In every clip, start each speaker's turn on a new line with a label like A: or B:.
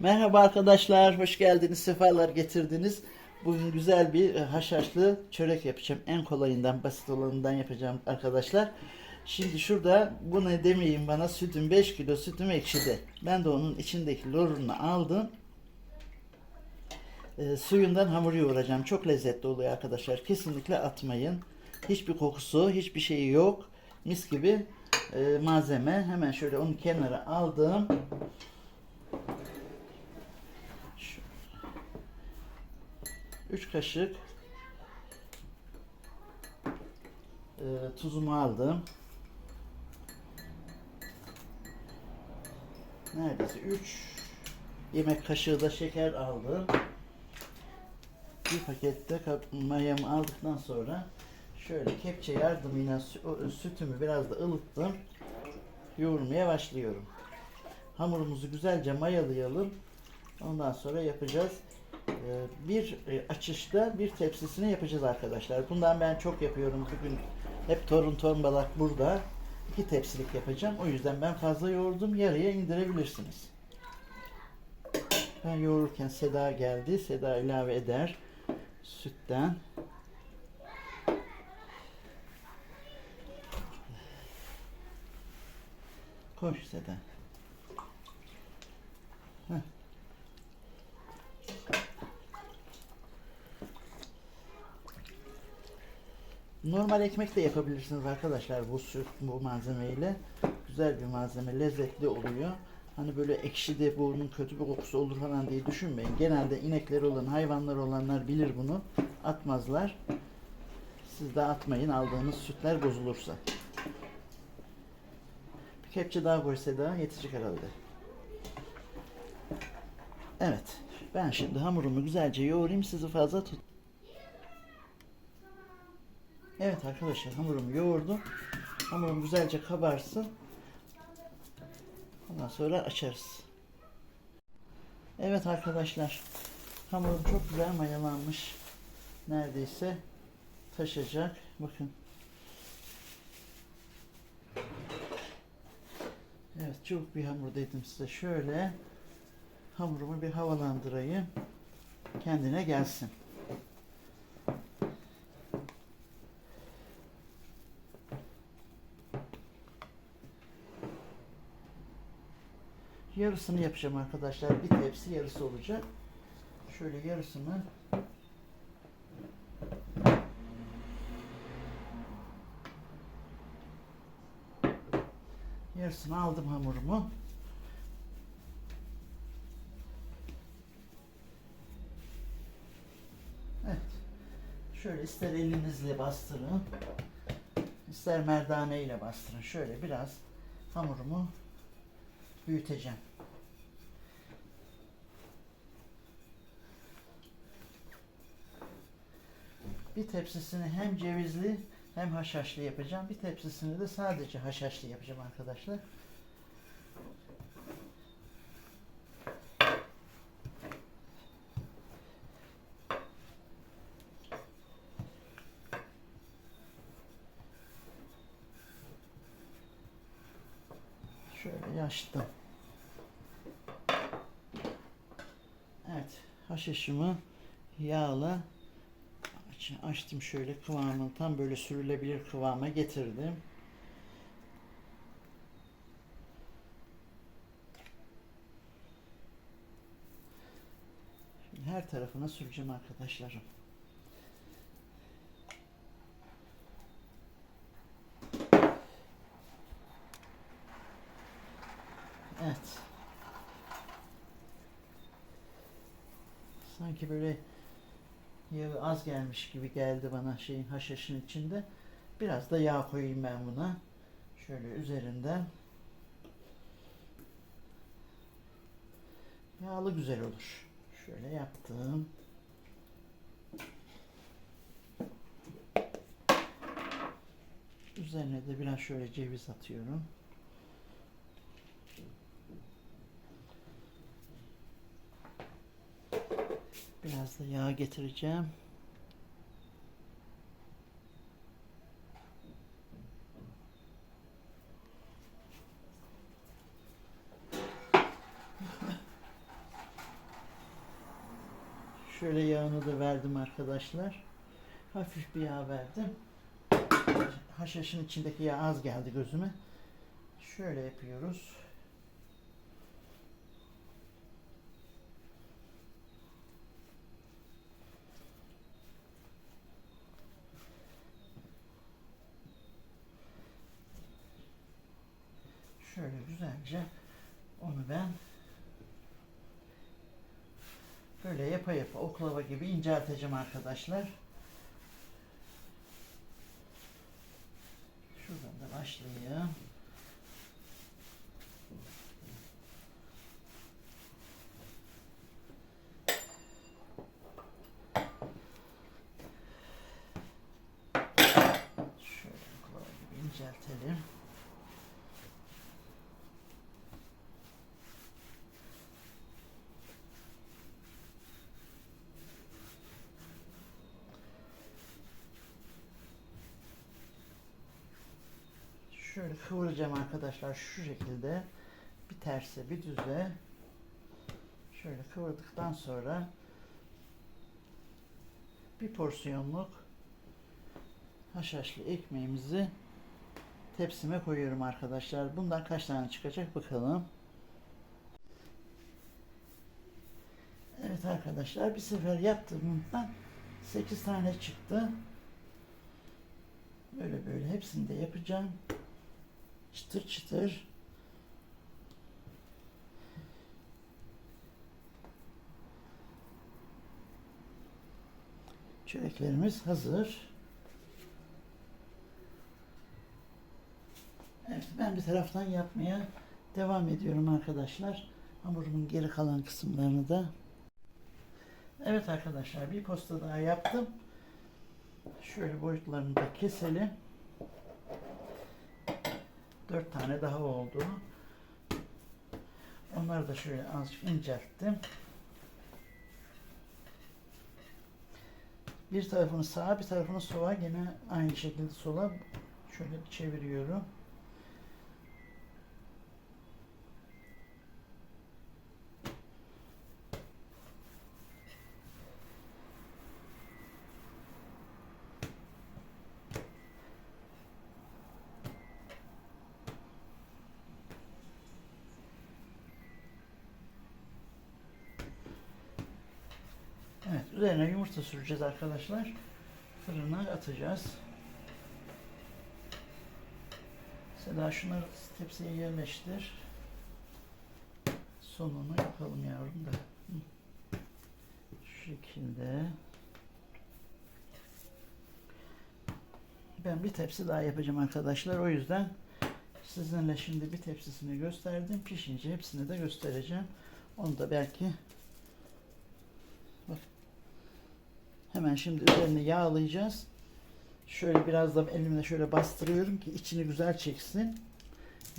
A: Merhaba arkadaşlar, hoş geldiniz, sefalar getirdiniz. Bugün güzel bir e, haşhaşlı çörek yapacağım. En kolayından, basit olanından yapacağım arkadaşlar. Şimdi şurada bu ne demeyin bana sütüm 5 kilo sütüm ekşidi. Ben de onun içindeki lorunu aldım. E, suyundan hamur yoğuracağım. Çok lezzetli oluyor arkadaşlar. Kesinlikle atmayın. Hiçbir kokusu, hiçbir şeyi yok. Mis gibi e, malzeme. Hemen şöyle onu kenara aldım. 3 kaşık e, tuzumu aldım. Neredeyse 3 yemek kaşığı da şeker aldım. Bir pakette mayamı aldıktan sonra şöyle kepçe yardımıyla sütümü biraz da ılıttım. Yoğurmaya başlıyorum. Hamurumuzu güzelce mayalayalım. Ondan sonra yapacağız. Ee, bir e, açışta bir tepsisini yapacağız arkadaşlar. Bundan ben çok yapıyorum. Bugün hep torun torbalak burada. İki tepsilik yapacağım. O yüzden ben fazla yoğurdum. Yarıya indirebilirsiniz. Ben yoğururken Seda geldi. Seda ilave eder. Sütten. Koş Seda. Normal ekmek de yapabilirsiniz arkadaşlar bu süt bu malzemeyle. Güzel bir malzeme, lezzetli oluyor. Hani böyle ekşi de bunun kötü bir kokusu olur falan diye düşünmeyin. Genelde inekleri olan, hayvanlar olanlar bilir bunu. Atmazlar. Siz de atmayın aldığınız sütler bozulursa. Bir kepçe daha koysa da yetecek herhalde. Evet. Ben şimdi hamurumu güzelce yoğurayım. Sizi fazla tut. Evet arkadaşlar hamurumu yoğurdum. Hamurum güzelce kabarsın. Ondan sonra açarız. Evet arkadaşlar. Hamurum çok güzel mayalanmış. Neredeyse taşacak. Bakın. Evet çok bir hamur dedim size. Şöyle hamurumu bir havalandırayım. Kendine gelsin. Yarısını yapacağım arkadaşlar. Bir tepsi yarısı olacak. Şöyle yarısını yarısını aldım hamurumu. Evet. Şöyle ister elinizle bastırın. ister merdane ile bastırın. Şöyle biraz hamurumu büyüteceğim. Bir tepsisini hem cevizli hem haşhaşlı yapacağım. Bir tepsisini de sadece haşhaşlı yapacağım arkadaşlar. Şöyle yaştım. Evet, haşhaşımı yağla aç- açtım şöyle kıvamını tam böyle sürülebilir kıvama getirdim. Şimdi her tarafına süreceğim arkadaşlarım. Evet. Sanki böyle yağı az gelmiş gibi geldi bana şeyin haşhaşın içinde. Biraz da yağ koyayım ben buna. Şöyle üzerinden. Yağlı güzel olur. Şöyle yaptım. Üzerine de biraz şöyle ceviz atıyorum. Biraz da yağ getireceğim. Şöyle yağını da verdim arkadaşlar. Hafif bir yağ verdim. Haşhaşın içindeki yağ az geldi gözüme. Şöyle yapıyoruz. Şöyle güzelce onu ben böyle yapa yapa oklava gibi incelteceğim arkadaşlar. Şuradan da başlayayım. Şöyle oklava gibi inceltelim. Şöyle kıvıracağım arkadaşlar şu şekilde. Bir terse bir düze. Şöyle kıvırdıktan sonra bir porsiyonluk haşhaşlı ekmeğimizi tepsime koyuyorum arkadaşlar. Bundan kaç tane çıkacak bakalım. Evet arkadaşlar bir sefer yaptığımdan 8 tane çıktı. Böyle böyle hepsini de yapacağım. Çıtır çıtır. Çöreklerimiz hazır. Evet ben bir taraftan yapmaya devam ediyorum arkadaşlar. Hamurumun geri kalan kısımlarını da. Evet arkadaşlar bir posta daha yaptım. Şöyle boyutlarını da keselim. Dört tane daha oldu. Onları da şöyle azıcık incelttim. Bir tarafını sağa, bir tarafını sola gene aynı şekilde sola şöyle çeviriyorum. Evet, üzerine yumurta süreceğiz arkadaşlar. Fırına atacağız. Seda şunları tepsiye yerleştir. Sonunu yapalım yavrum da. Şu şekilde. Ben bir tepsi daha yapacağım arkadaşlar. O yüzden sizinle şimdi bir tepsisini gösterdim. Pişince hepsini de göstereceğim. Onu da belki Hemen şimdi üzerine yağlayacağız. Şöyle biraz da elimle şöyle bastırıyorum ki içini güzel çeksin.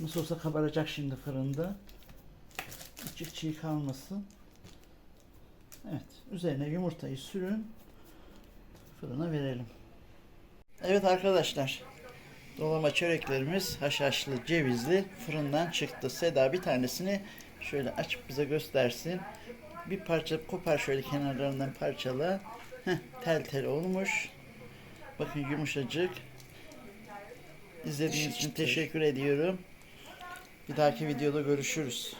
A: Nasıl olsa kabaracak şimdi fırında. İçi çiğ kalmasın. Evet. Üzerine yumurtayı sürün. Fırına verelim. Evet arkadaşlar. Dolama çöreklerimiz haşhaşlı cevizli fırından çıktı. Seda bir tanesini şöyle açıp bize göstersin. Bir parça kopar şöyle kenarlarından parçala. Heh, tel tel olmuş. Bakın yumuşacık. İzlediğiniz için teşekkür ediyorum. Bir dahaki videoda görüşürüz.